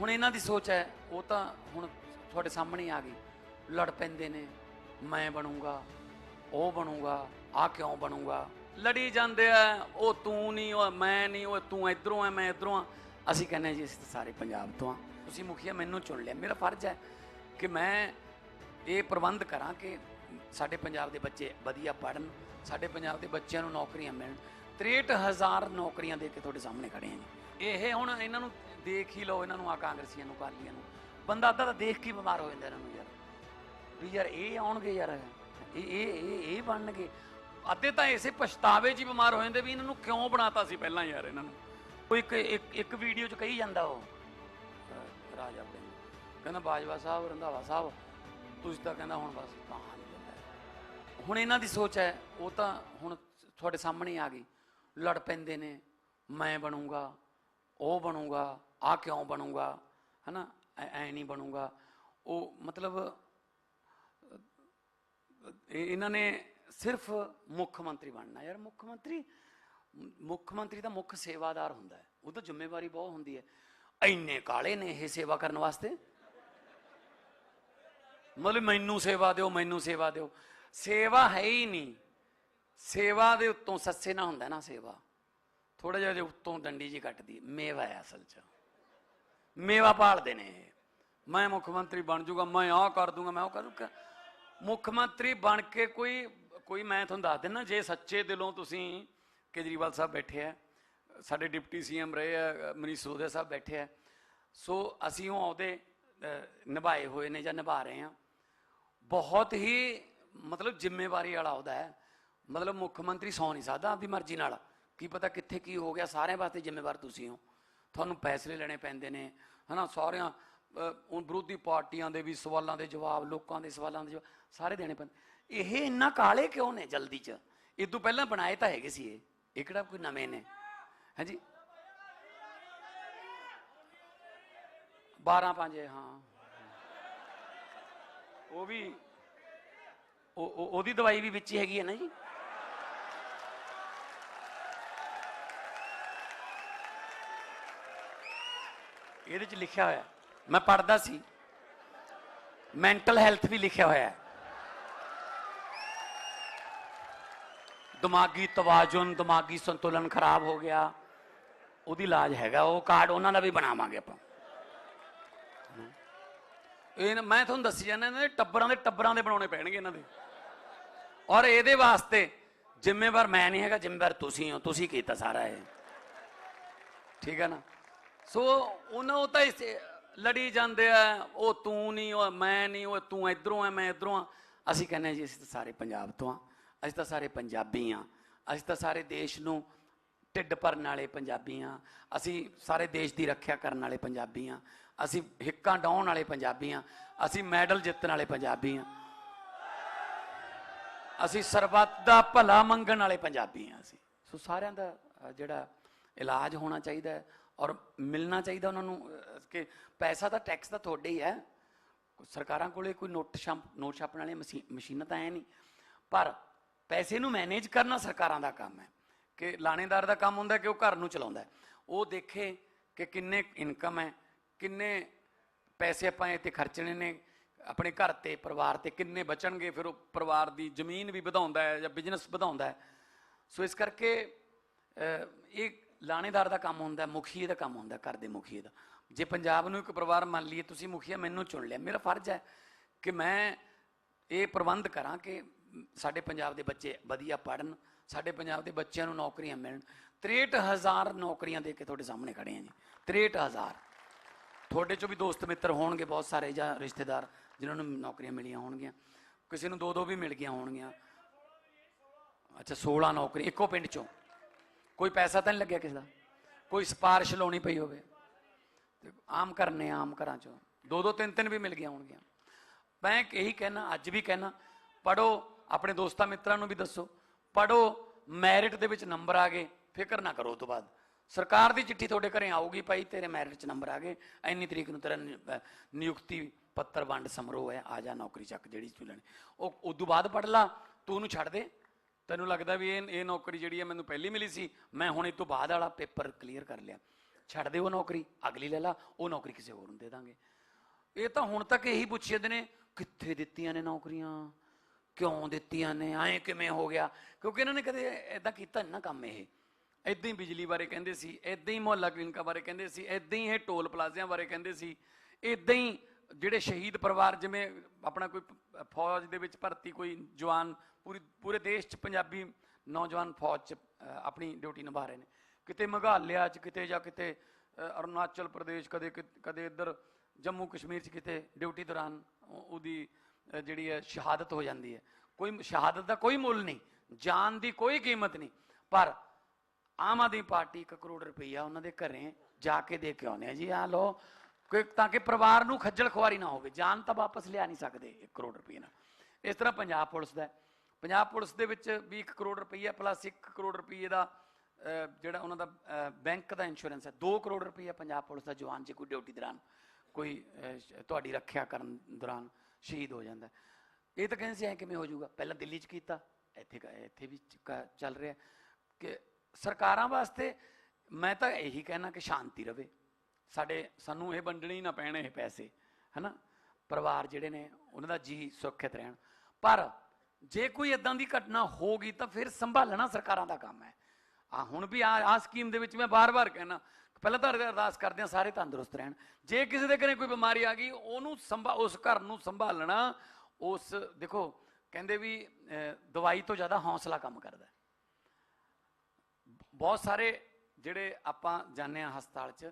ਹੁਣ ਇਹਨਾਂ ਦੀ ਸੋਚ ਹੈ, ਉਹ ਤਾਂ ਹੁਣ ਤੁਹਾਡੇ ਸਾਹਮਣੇ ਆ ਗਈ। ਲੜ ਪੈਂਦੇ ਨੇ, ਮੈਂ ਬਣੂੰਗਾ, ਉਹ ਬਣੂੰਗਾ, ਆ ਕਿਉਂ ਬਣੂੰਗਾ? ਲੜੀ ਜਾਂਦੇ ਆ, ਉਹ ਤੂੰ ਨਹੀਂ, ਉਹ ਮੈਂ ਨਹੀਂ, ਉਹ ਤੂੰ ਇਧਰੋਂ ਆ, ਮੈਂ ਇਧਰੋਂ ਆ। ਅਸੀਂ ਕਹਿੰਦੇ ਹਾਂ ਜੀ, ਅਸੀਂ ਸਾਰੇ ਪੰਜਾਬ ਤੋਂ ਆ। ਤੁਸੀਂ ਮੁਖੀਆ ਮੈਨੂੰ ਚੁਣ ਲਿਆ। ਮੇਰਾ ਫਰਜ਼ ਹੈ ਕਿ ਮੈਂ ਇਹ ਪ੍ਰਬੰਧ ਕਰਾਂ ਕਿ ਸਾਡੇ ਪੰਜਾਬ ਦੇ ਬੱਚੇ ਵਧੀਆ ਪੜਨ ਸਾਡੇ ਪੰਜਾਬ ਦੇ ਬੱਚਿਆਂ ਨੂੰ ਨੌਕਰੀਆਂ ਮਿਲਣ। 63000 ਨੌਕਰੀਆਂ ਦੇ ਕੇ ਤੁਹਾਡੇ ਸਾਹਮਣੇ ਖੜੇ ਹਾਂ ਜੀ। ਇਹ ਹੁਣ ਇਹਨਾਂ ਨੂੰ ਦੇਖ ਹੀ ਲਓ ਇਹਨਾਂ ਨੂੰ, ਆ ਕਾਂਗਰਸੀਆਂ ਨੂੰ ਕਾਲੀਆਂ ਨੂੰ। ਬੰਦਾ ਅੱਧਾ ਤਾਂ ਦੇਖ ਕੇ ਬਿਮਾਰ ਹੋ ਜਾਂਦਾ ਇਹਨਾਂ ਨੂੰ ਯਾਰ। ਵੀ ਯਾਰ ਇਹ ਆਉਣਗੇ ਯਾਰ, ਇਹ ਇਹ ਇਹ ਇਹ ਬਣਨਗੇ। ਅੱਧੇ ਤਾਂ ਇਸੇ ਪਛਤਾਵੇ 'ਚ ਹੀ ਬਿਮਾਰ ਹੋ ਜਾਂਦੇ ਵੀ ਇਹਨਾਂ ਨੂੰ ਕਿਉਂ ਬਣਾਤਾ ਸੀ ਪਹਿਲਾਂ ਯਾਰ ਇਹਨਾਂ ਨੂੰ। ਕੋਈ ਇੱਕ ਇੱਕ ਵੀਡੀਓ 'ਚ ਕਹੀ ਜਾਂਦਾ ਉਹ। ਅਹ ਰਾਜਾ ਆਪਣੇ ਕਹਿੰਦਾ ਬਾਜਵਾ ਸਾਹਿਬ, ਰੰਧਾਵਾ ਸਾਹਿਬ, ਤੁਸੀਂ ਤਾਂ ਕਹਿੰਦਾ ਹੁਣ ਬਸ ਤਾਂ ਨਹੀਂ ਹੁਣ ਇਹਨਾਂ ਦੀ ਸੋਚ ਹੈ, ਉਹ ਤਾਂ ਹੁਣ ਤੁਹਾਡੇ ਸਾਹਮਣੇ ਆ ਗਈ। ਲੜ ਪੈਂਦੇ ਨੇ, ਮੈਂ ਬਣੂੰਗਾ, ਉਹ ਬਣੂੰਗਾ। ਆ ਕਿਉਂ ਬਣੂਗਾ? ਹਨਾ? ਐ ਐ ਨਹੀਂ ਬਣੂਗਾ। ਉਹ ਮਤਲਬ ਇਹਨਾਂ ਨੇ ਸਿਰਫ ਮੁੱਖ ਮੰਤਰੀ ਬਣਨਾ। ਯਾਰ ਮੁੱਖ ਮੰਤਰੀ ਮੁੱਖ ਮੰਤਰੀ ਦਾ ਮੁੱਖ ਸੇਵਾਦਾਰ ਹੁੰਦਾ ਹੈ। ਉਹ ਤਾਂ ਜ਼ਿੰਮੇਵਾਰੀ ਬਹੁਤ ਹੁੰਦੀ ਹੈ। ਇੰਨੇ ਕਾਲੇ ਨੇ ਇਹ ਸੇਵਾ ਕਰਨ ਵਾਸਤੇ। ਮਤਲਬ ਮੈਨੂੰ ਸੇਵਾ ਦਿਓ, ਮੈਨੂੰ ਸੇਵਾ ਦਿਓ। ਸੇਵਾ ਹੈ ਹੀ ਨਹੀਂ। ਸੇਵਾ ਦੇ ਉੱਤੋਂ ਸੱਸੇ ਨਾ ਹੁੰਦਾ ਨਾ ਸੇਵਾ। ਥੋੜਾ ਜਿਹਾ ਦੇ ਉੱਤੋਂ ਡੰਡੀ ਜੀ ਕੱਟਦੀ। ਮੇਵਾ ਹੈ ਅਸਲ 'ਚ। ਮੇਵਾ ਪਾਲਦੇ ਨੇ ਇਹ। ਮੈਂ ਮੁੱਖ ਮੰਤਰੀ ਬਣ ਜਾਊਗਾ ਮੈਂ ਆਹ ਕਰ ਦੂੰਗਾ, ਮੈਂ ਉਹ ਕਰ ਦੂੰਗਾ। ਮੁੱਖ ਮੰਤਰੀ ਬਣ ਕੇ ਕੋਈ ਕੋਈ ਮੈਂ ਤੁਹਾਨੂੰ ਦੱਸ ਦਿੰਦਾ, ਜੇ ਸੱਚੇ ਦਿਲੋਂ ਤੁਸੀਂ ਕੇਜਰੀਵਾਲ ਸਾਹਿਬ ਬੈਠੇ ਆ, ਸਾਡੇ ਡਿਪਟੀ ਸੀਐਮ ਰਹੇ ਆ, ਮਨੀਸ਼ ਸੋਧਿਆ ਸਾਹਿਬ ਬੈਠੇ ਆ, ਸੋ ਅਸੀਂ ਉਹ ਆਉਦੇ ਨਿਭਾਏ ਹੋਏ ਨੇ ਜਾਂ ਨਿਭਾ ਰਹੇ ਆ। ਬਹੁਤ ਹੀ ਮਤਲਬ ਜ਼ਿੰਮੇਵਾਰੀ ਵਾਲਾ ਉਹਦਾ ਹੈ। ਮਤਲਬ ਮੁੱਖ ਮੰਤਰੀ ਸੌ ਨਹੀਂ ਸਕਦਾ ਆਪਦੀ ਮਰਜ਼ੀ ਨਾਲ। ਕੀ ਪਤਾ ਕਿੱਥੇ ਕੀ ਹੋ ਗਿਆ, ਸਾਰਿਆਂ ਵਾਸਤੇ ਜ਼ਿੰਮੇਵਾਰ ਤੁਸੀਂ ਹੋ। ਤੁਹਾਨੂੰ ਫੈਸਲੇ ਲੈਣੇ ਪੈਂਦੇ ਨੇ ਹਨਾ? ਸਾਰਿਆਂ ਅਹ, ਵਿਰੋਧੀ ਪਾਰਟੀਆਂ ਦੇ ਵੀ ਸਵਾਲਾਂ ਦੇ ਜਵਾਬ ਲੋਕਾਂ ਦੇ ਸਵਾਲਾਂ ਦੇ ਜਵਾਬ ਸਾਰੇ ਦੇਣੇ ਪੈਂਦੇ। ਇਹ ਇੰਨਾ ਕਾਲੇ ਕਿਉਂ ਨੇ ਜਲਦੀ ਚ? ਇਹ ਤੋਂ ਪਹਿਲਾਂ ਬਣਾਏ ਤਾਂ ਹੈਗੇ ਸੀ ਇਹ। ਇਹ ਕਿਹੜਾ ਕੋਈ ਨਵੇਂ ਨੇ? ਹਾਂਜੀ? 12 ਪੰਜ ਹਾਂ। ਉਹ ਵੀ ਉਹ- ਉਹਦੀ ਦਵਾਈ ਵੀ ਵਿੱਚ ਹੀ ਹੈਗੀ ਹੈ ਨਾ ਜੀ? ਇਹਦੇ ਚ ਲਿਖਿਆ ਹੋਇਆ ਮੈਂ ਪੜਦਾ ਸੀ। ਮੈਂਟਲ ਹੈਲਥ ਵੀ ਲਿਖਿਆ ਹੋਇਆ ਹੈ। ਦਿਮਾਗੀ ਤਵਾਜ਼ੁਨ, ਦਿਮਾਗੀ ਸੰਤੁਲਨ ਖਰਾਬ ਹੋ ਗਿਆ। ਉਹਦੀ ਇਲਾਜ ਹੈਗਾ, ਉਹ ਕਾਰਡ ਉਹਨਾਂ ਦਾ ਵੀ ਬਣਾਵਾਂਗੇ ਆਪਾਂ। ਇਹ ਮੈਂ ਤੁਹਾਨੂੰ ਦੱਸੀ ਜਾਂਦਾ, ਇਹਨਾਂ ਦੇ ਟੱਬਰਾਂ ਦੇ ਟੱਬਰਾਂ ਦੇ ਬਣਾਉਣੇ ਪੈਣਗੇ ਇਹਨਾਂ ਦੇ। ਔਰ ਇਹਦੇ ਵਾਸਤੇ ਜ਼ਿੰਮੇਵਾਰ ਮੈਂ ਨਹੀਂ ਹੈਗਾ, ਜ਼ਿੰਮੇਵਾਰ ਤੁਸੀਂ ਹੋ, ਤੁਸੀਂ ਕੀਤਾ ਸਾਰਾ ਇਹ। ਠੀਕ ਹੈ ਨਾ? ਸੋ ਉਹਨਾਂ ਉਹ ਤਾਂ ਇਸ, ਲੜੀ ਜਾਂਦੇ ਆ, ਉਹ ਤੂੰ ਨਹੀਂ, ਉਹ ਮੈਂ ਨਹੀਂ, ਉਹ ਤੂੰ ਇਧਰੋਂ ਆ, ਮੈਂ ਇਧਰੋਂ ਆ। ਅਸੀਂ ਕਹਿੰਦੇ ਹਾਂ ਜੀ, ਅਸੀਂ ਤਾਂ ਸਾਰੇ ਪੰਜਾਬ ਤੋਂ ਆ। ਅਸੀਂ ਤਾਂ ਸਾਰੇ ਪੰਜਾਬੀ ਆ। ਅਸੀਂ ਤਾਂ ਸਾਰੇ ਦੇਸ਼ ਨੂੰ ਢਿੱਡ ਭਰਨ ਵਾਲੇ ਪੰਜਾਬੀ ਆ। ਅਸੀਂ ਸਾਰੇ ਦੇਸ਼ ਦੀ ਰੱਖਿਆ ਕਰਨ ਵਾਲੇ ਪੰਜਾਬੀ ਆ। ਅਸੀਂ ਹਿੱਕਾਂ ਡਾਉਣ ਵਾਲੇ ਪੰਜਾਬੀ ਆ। ਅਸੀਂ ਮੈਡਲ ਜਿੱਤਣ ਵਾਲੇ ਪੰਜਾਬੀ ਆ। ਅਸੀਂ ਸਰਬੱਤ ਦਾ ਭਲਾ ਮੰਗਣ ਵਾਲੇ ਪੰਜਾਬੀ ਆ ਅਸੀਂ। ਸੋ ਸਾਰਿਆਂ ਦਾ ਜਿਹੜਾ ਇਲਾਜ ਹੋਣਾ ਚਾਹੀਦਾ ਹੈ ਔਰ ਮਿਲਣਾ ਚਾਹੀਦਾ ਉਹਨਾਂ ਨੂੰ ਕਿ ਪੈਸਾ ਤਾਂ ਟੈਕਸ ਦਾ ਤੁਹਾਡੇ ਹੀ ਹੈ। ਸਰਕਾਰਾਂ ਕੋਲੇ ਕੋਈ ਨੋਟ ਛਾਪ, ਨੋਟ ਛਾਪਣ ਵਾਲੀਆਂ ਮਸ਼ੀ- ਮਸ਼ੀਨਾਂ ਤਾਂ ਹੈ ਨਹੀਂ। ਪਰ ਪੈਸੇ ਨੂੰ ਮੈਨੇਜ ਕਰਨਾ ਸਰਕਾਰਾਂ ਦਾ ਕੰਮ ਹੈ। ਕਿ ਲਾਣੇਦਾਰ ਦਾ ਕੰਮ ਹੁੰਦਾ ਕਿ ਉਹ ਘਰ ਨੂੰ ਚਲਾਉਂਦਾ ਉਹ ਦੇਖੇ ਕਿ ਕਿੰਨੇ ਇਨਕਮ ਹੈ, ਕਿੰਨੇ ਪੈਸੇ ਆਪਾਂ ਇਹ ਤੇ ਖਰਚਣੇ ਨੇ, ਆਪਣੇ ਘਰ ਤੇ, ਪਰਿਵਾਰ ਤੇ ਕਿੰਨੇ ਬਚਣਗੇ, ਫਿਰ ਉਹ ਪਰਿਵਾਰ ਦੀ ਜ਼ਮੀਨ ਵੀ ਵਧਾਉਂਦਾ ਹੈ ਜਾਂ ਬਿਜ਼ਨਸ ਵਧਾਉਂਦਾ ਹੈ। ਸੋ ਇਸ ਕਰਕੇ ਇਹ ਲਾਣੇਦਾਰ ਦਾ ਕੰਮ ਹੁੰਦਾ, ਮੁਖੀਏ ਦਾ ਕੰਮ ਹੁੰਦਾ, ਘਰ ਦੇ ਮੁਖੀਏ ਦਾ। ਜੇ ਪੰਜਾਬ ਨੂੰ ਇੱਕ ਪਰਿਵਾਰ ਮੰਨ ਲਈਏ, ਤੁਸੀਂ ਮੁਖੀਆ ਮੈਨੂੰ ਚੁਣ ਲਿਆ। ਮੇਰਾ ਫਰਜ਼ ਹੈ ਕਿ ਮੈਂ ਇਹ ਪ੍ਰਬੰਧ ਕਰਾਂ ਕਿ ਸਾਡੇ ਪੰਜਾਬ ਦੇ ਬੱਚੇ ਵਧੀਆ ਪੜਨ ਸਾਡੇ ਪੰਜਾਬ ਦੇ ਬੱਚਿਆਂ ਨੂੰ ਨੌਕਰੀਆਂ ਮਿਲਣ। 63000 ਨੌਕਰੀਆਂ ਦੇ ਕੇ ਤੁਹਾਡੇ ਸਾਹਮਣੇ ਖੜੇ ਆ ਜੀ। 63000 ਤੁਹਾਡੇ ਚੋਂ ਵੀ ਦੋਸਤ ਮਿੱਤਰ ਹੋਣਗੇ ਬਹੁਤ ਸਾਰੇ ਜਾਂ ਰਿਸ਼ਤੇਦਾਰ, ਜਿਨ੍ਹਾਂ ਨੂੰ ਨੌਕਰੀਆਂ ਮਿਲੀਆਂ ਹੋਣਗੀਆਂ। ਕਿਸੇ ਨੂੰ ਦੋ ਦੋ ਵੀ ਮਿਲ ਗਈਆਂ ਹੋਣਗੀਆਂ। ਅੱਛਾ 16 ਨੌਕਰੀ, ਇੱਕੋ ਪਿੰਡ ਚੋਂ। ਕੋਈ ਪੈਸਾ ਤਾਂ ਨਹੀਂ ਲੱਗਿਆ ਕਿਸੇ ਦਾ? ਕੋਈ ਸਪਾਰਸ਼ ਲਾਉਣੀ ਪਈ ਹੋਵੇ। ਤੇ ਆਮ ਕਰਨੇ ਆਮ ਘਰਾਂ ਚੋਂ। ਦੋ ਦੋ ਤਿੰਨ ਤਿੰਨ ਵੀ ਮਿਲ ਗਈਆਂ ਹੋਣਗੀਆਂ। ਮੈਂ ਇਹੀ ਕਹਿਣਾ, ਅੱਜ ਵੀ ਕਹਿਣਾ ਪੜੋ ਆਪਣੇ ਦੋਸਤਾਂ ਮਿੱਤਰਾਂ ਨੂੰ ਵੀ ਦੱਸੋ। ਪੜੋ ਮੈਰਿਟ ਦੇ ਵਿੱਚ ਨੰਬਰ ਆ ਗਏ, ਫਿਕਰ ਨਾ ਕਰੋ ਉਹ ਤੋਂ ਬਾਅਦ। ਸਰਕਾਰ ਦੀ ਚਿੱਠੀ ਤੁਹਾਡੇ ਘਰੇ ਆਊਗੀ ਭਾਈ, ਤੇਰੇ ਮੈਰਿਟ 'ਚ ਨੰਬਰ ਆ ਗਏ। ਇੰਨੀ ਤਰੀਕ ਨੂੰ ਤੇਰਾ ਨਿਯੁਕਤੀ ਪੱਤਰ ਵੰਡ, ਸਮਾਰੋਹ ਹੈ, ਆ ਜਾ ਨੌਕਰੀ ਚੱਕ, ਜਿਹੜੀ ਤੂੰ ਲੈਣੀ। ਉਹ, ਉਦੋਂ ਬਾਅਦ ਪੜ ਲਾ, ਤੂੰ ਉਹਨੂੰ ਛੱਡ ਦੇ। ਤੈਨੂੰ ਲੱਗਦਾ ਵੀ ਇਹ ਇਹ ਨੌਕਰੀ ਜਿਹੜੀ ਹੈ ਮੈਨੂੰ ਪਹਿਲੀ ਮਿਲੀ ਸੀ, ਮੈਂ ਹੁਣ ਇਹ ਤੋਂ ਬਾਅਦ ਵਾਲਾ ਪੇਪਰ ਕਲੀਅਰ ਕਰ ਲਿਆ। ਛੱਡ ਦੇ ਉਹ ਨੌਕਰੀ, ਅਗਲੀ ਲੈ ਲਾ, ਉਹ ਨੌਕਰੀ ਕਿਸੇ ਹੋਰ ਨੂੰ ਦੇ ਦਾਂਗੇ। ਇਹ ਤਾਂ ਹੁਣ ਤੱਕ ਇਹੀ ਪੁੱਛੀ ਜਾਂਦੇ ਨੇ, ਕਿੱਥੇ ਦਿੱਤੀਆਂ ਨੇ ਨੌਕਰੀਆਂ? ਕਿਉਂ ਦਿੱਤੀਆਂ ਨੇ? ਐਂ ਕਿਵੇਂ ਹੋ ਗਿਆ? ਕਿਉਂਕਿ ਇਹਨਾਂ ਨੇ ਕਦੇ ਐਦਾਂ ਕੀਤਾ ਨਹੀਂ ਨਾ ਕੰਮ ਇਹ। ਐਦਾਂ ਹੀ ਬਿਜਲੀ ਬਾਰੇ ਕਹਿੰਦੇ ਸੀ ਐਦਾਂ ਹੀ ਮੁਹੱਲਾ ਕਲੀਨਿਕਾਂ ਬਾਰੇ ਕਹਿੰਦੇ ਸੀ ਐਦਾਂ ਹੀ ਇਹ ਟੋਲ ਪਲਾਜ਼ਿਆਂ ਬਾਰੇ ਕਹਿੰਦੇ ਸੀ ਐਦਾਂ ਹੀ ਜਿਹੜੇ ਸ਼ਹੀਦ ਪਰਿਵਾਰ ਜਿਵੇਂ ਆਪਣਾ ਕੋਈ ਫੌਜ ਦੇ ਵਿੱਚ ਭਰਤੀ ਕੋਈ ਜਵਾਨ ਪੂਰੀ, ਪੂਰੇ ਦੇਸ਼ 'ਚ ਪੰਜਾਬੀ ਨੌਜਵਾਨ ਫੌਜ 'ਚ ਆਪਣੀ ਡਿਊਟੀ ਨਿਭਾ ਰਹੇ ਨੇ। ਕਿਤੇ ਮੇਘਾਲਿਆ 'ਚ ਕਿਤੇ ਜਾਂ ਕਿਤੇ ਅਰੁਣਾਚਲ ਪ੍ਰਦੇਸ਼ ਕਦੇ ਕਿ- ਕਦੇ ਇੱਧਰ ਜੰਮੂ ਕਸ਼ਮੀਰ 'ਚ ਕਿਤੇ ਡਿਊਟੀ ਦੌਰਾਨ ਉਹਦੀ ਜਿਹੜੀ ਹੈ ਸ਼ਹਾਦਤ ਹੋ ਜਾਂਦੀ ਹੈ। ਕੋਈ ਸ਼ਹਾਦਤ ਦਾ ਕੋਈ ਮੁੱਲ ਨਹੀਂ, ਜਾਨ ਦੀ ਕੋਈ ਕੀਮਤ ਨਹੀਂ। ਪਰ ਆਮ ਆਦਮੀ ਪਾਰਟੀ 1 ਕਰੋੜ ਰੁਪਈਆ ਉਹਨਾਂ ਦੇ ਘਰੇ ਜਾ ਕੇ ਦੇ ਕੇ ਆਉਂਦੇ ਆ। ਜੀ ਆ ਲੋ ਕਿ ਤਾਂ ਕਿ ਪਰਿਵਾਰ ਨੂੰ ਖੱਜਲ ਖੁਆਰੀ ਨਾ ਹੋਵੇ, ਜਾਨ ਤਾਂ ਵਾਪਸ ਲਿਆ ਨਹੀਂ ਸਕਦੇ 1 ਕਰੋੜ ਰੁਪਈਏ ਨਾਲ। ਇਸ ਤਰ੍ਹਾਂ ਪੰਜਾਬ ਪੁਲਿਸ ਦਾ ਪੰਜਾਬ ਪੁਲਿਸ ਦੇ ਵਿੱਚ ਵੀ 1 ਕਰੋੜ ਰੁਪਈਆ ਪਲੱਸ 1 ਕਰੋੜ ਰੁਪਈਏ ਦਾ ਜਿਹੜਾ ਉਹਨਾਂ ਦਾ ਬੈਂਕ ਦਾ ਇੰਸ਼ੋਰੈਂਸ ਹੈ। 2 ਕਰੋੜ ਰੁਪਈਆ ਪੰਜਾਬ ਪੁਲਿਸ ਦਾ ਜਵਾਨ, ਜੇ ਕੋਈ ਡਿਊਟੀ ਦੌਰਾਨ ਕੋਈ ਤੁਹਾਡੀ ਰੱਖਿਆ ਕਰਨ ਦੌਰਾਨ ਸ਼ਹੀਦ ਹੋ ਜਾਂਦਾ ਇਹ ਤਾਂ ਕਹਿੰਦੇ ਸੀ, ਐ ਕਿਵੇਂ ਹੋ ਜਾਊਗਾ? ਪਹਿਲਾਂ ਦਿੱਲੀ 'ਚ ਕੀਤਾ, ਇੱਥੇ ਕ- ਇੱਥੇ ਵੀ ਕ- ਚੱਲ ਰਿਹਾ ਕਿ ਸਰਕਾਰਾਂ ਵਾਸਤੇ ਮੈਂ ਤਾਂ ਇਹੀ ਕਹਿਣਾ ਕਿ ਸ਼ਾਂਤੀ ਰਵੇ। ਸਾਡੇ ਸਾਨੂੰ ਇਹ ਵੰਡਣੇ ਹੀ ਨਾ ਪੈਣ ਇਹ ਪੈਸੇ, ਹਨਾ? ਪਰਿਵਾਰ ਜਿਹੜੇ ਨੇ, ਉਹਨਾਂ ਦਾ ਜੀ ਸੁਰੱਖਿਅਤ ਰਹਿਣ। ਪਰ ਜੇ ਕੋਈ ਇਦਾਂ ਦੀ ਘਟਨਾ ਹੋ ਗਈ ਤਾਂ ਫਿਰ ਸੰਭਾਲਣਾ ਸਰਕਾਰਾਂ ਦਾ ਕੰਮ ਹੈ। ਆ ਹੁਣ ਵੀ ਆ ਆ ਸਕੀਮ ਦੇ ਵਿੱਚ ਮੈਂ ਬਾਰ-ਬਾਰ ਕਹਿਣਾ, ਪਹਿਲਾਂ ਤਾਂ ਅਰਦਾਸ ਕਰਦੇ ਆ ਸਾਰੇ ਤੰਦਰੁਸਤ ਰਹਿਣ। ਜੇ ਕਿਸੇ ਦੇ ਘਰੇ ਕੋਈ ਬਿਮਾਰੀ ਆ ਗਈ, ਉਹਨੂੰ ਸੰਭਾ, ਉਸ ਘਰ ਨੂੰ ਸੰਭਾਲਣਾ, ਉਸ, ਦੇਖੋ, ਕਹਿੰਦੇ ਵੀ ਦਵਾਈ ਤੋਂ ਜ਼ਿਆਦਾ ਹੌਸਲਾ ਕੰਮ ਕਰਦਾ ਬਹੁਤ ਸਾਰੇ ਜਿਹੜੇ ਆਪਾਂ ਜਾਂਦੇ ਆ ਹਸਪਤਾਲ 'ਚ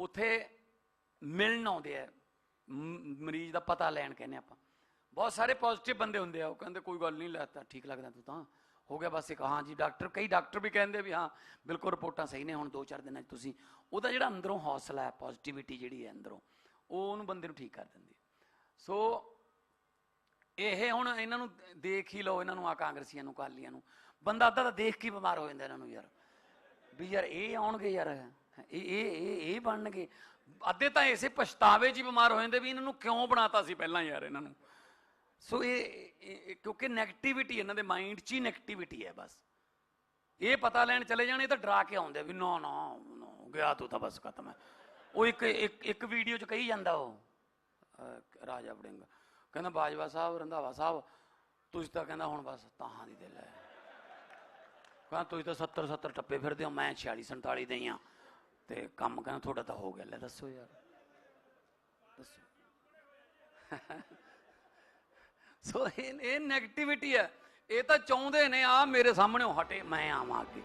ਉੱਥੇ ਮਿਲਣ ਆਉਂਦੇ ਆ। ਮ- ਮਰੀਜ਼ ਦਾ ਪਤਾ ਲੈਣ ਕਹਿੰਦੇ ਆਪਾਂ। ਬਹੁਤ ਸਾਰੇ ਪੋਜ਼ਿਟਿਵ ਬੰਦੇ ਹੁੰਦੇ ਆ, ਉਹ ਕਹਿੰਦੇ ਕੋਈ ਗੱਲ ਨਹੀਂ ਲੱਗਦਾ ਠੀਕ ਲੱਗਦਾ ਤੂੰ ਤਾਂ। ਹੋ ਗਿਆ ਬਸ ਇੱਕ, ਹਾਂ ਜੀ ਡਾਕਟਰ ਕਈ ਡਾਕਟਰ ਵੀ ਕਹਿੰਦੇ ਵੀ ਹਾਂ, ਬਿਲਕੁਲ ਰਿਪੋਰਟਾਂ ਸਹੀ ਨੇ, ਹੁਣ 2-4 ਦਿਨਾਂ 'ਚ ਤੁਸੀਂ, ਉਹਦਾ ਜਿਹੜਾ ਅੰਦਰੋਂ ਹੌਸਲਾ ਹੈ ਪੋਜ਼ਿਟਿਵਿਟੀ ਜਿਹੜੀ ਹੈ ਅੰਦਰੋਂ, ਉਹ ਉਹਨੂੰ ਬੰਦੇ ਨੂੰ ਠੀਕ ਕਰ ਦਿੰਦੀ ਸੋ ਇਹ ਹੁਣ ਇਹਨਾਂ ਨੂੰ ਦੇਖ ਹੀ ਲਓ, ਇਹਨਾਂ ਨੂੰ ਆ ਕਾਂਗਰਸੀਆਂ ਨੂੰ ਕਾਲੀਆਂ ਨੂੰ। ਬੰਦਾ ਅੱਧਾ ਤਾਂ ਦੇਖ ਕੇ ਬਿਮਾਰ ਹੋ ਜਾਂਦਾ ਇਹਨਾਂ ਨੂੰ ਯਾਰ। ਵੀ ਯਾਰ ਇਹ ਆਉਣਗੇ ਯਾਰ। ਇਹ ਇਹ ਇਹ ਬਣਨਗੇ। ਅੱਧੇ ਤਾਂ ਐਸੇ ਪਛਤਾਵੇ 'ਚ ਹੀ ਬਿਮਾਰ ਹੋ ਜਾਂਦੇ ਵੀ ਇਹਨਾਂ ਨੂੰ ਕਿਉਂ ਬਣਾਤਾ ਸੀ ਪਹਿਲਾਂ ਯਾਰ ਇਹਨਾਂ ਨੂੰ। ਸੋ ਇਹ ਕਿਉਂਕਿ 네ਗੇਟਿਵਿਟੀ ਇਹਨਾਂ ਦੇ ਮਾਈਂਡ 'ਚ ਹੀ 네ਗੇਟਿਵਿਟੀ ਹੈ ਬਸ। ਇਹ ਪਤਾ ਲੈਣ ਚਲੇ ਜਾਣੇ ਤਾਂ ਡਰਾ ਕੇ ਆਉਂਦੇ ਆ ਵੀ ਨਾ ਨਾ ਨਾ, ਗਿਆ ਤੂੰ ਤਾਂ ਬਸ ਖਤਮ। ਹੈ ਉਹ ਇੱਕ ਇੱਕ ਇੱਕ ਵੀਡੀਓ 'ਚ ਕਹੀ ਜਾਂਦਾ ਉਹ ਰਾਜਾ ਵੜਿੰਗ। ਕਹਿੰਦਾ ਬਾਜਵਾ ਸਾਹਿਬ ਰੰਧਾਵਾ ਸਾਹਿਬ ਤੁਸੀਂ ਤਾਂ ਕਹਿੰਦਾ ਹੁਣ ਬਸ ਤਾਹਾਂ ਦੀ ਦਿਲ ਹੈ। ਕਹਿੰਦਾ ਤੁਸੀਂ ਤਾਂ 70 70 ਟੱਪੇ ਫਿਰਦੇ ਹੋ ਮੈਂ 46 47 ਦੇ ਹੀ। ਤੇ ਕੰਮ ਕਹਿੰਦਾ ਤੁਹਾਡਾ ਤਾਂ ਹੋ ਗਿਆ, ਲੈ ਦੱਸੋ ਯਾਰ। ਦੱਸੋ। ਸੋ ਇਹ ਨੈਗੇਟਿਵਿਟੀ ਹੈ। ਇਹ ਤਾਂ ਚਾਹੁੰਦੇ ਨੇ ਆ ਮੇਰੇ ਸਾਹਮਣੇ ਹਟੇ, ਮੈਂ ਆਵਾਂ ਅੱਗੇ।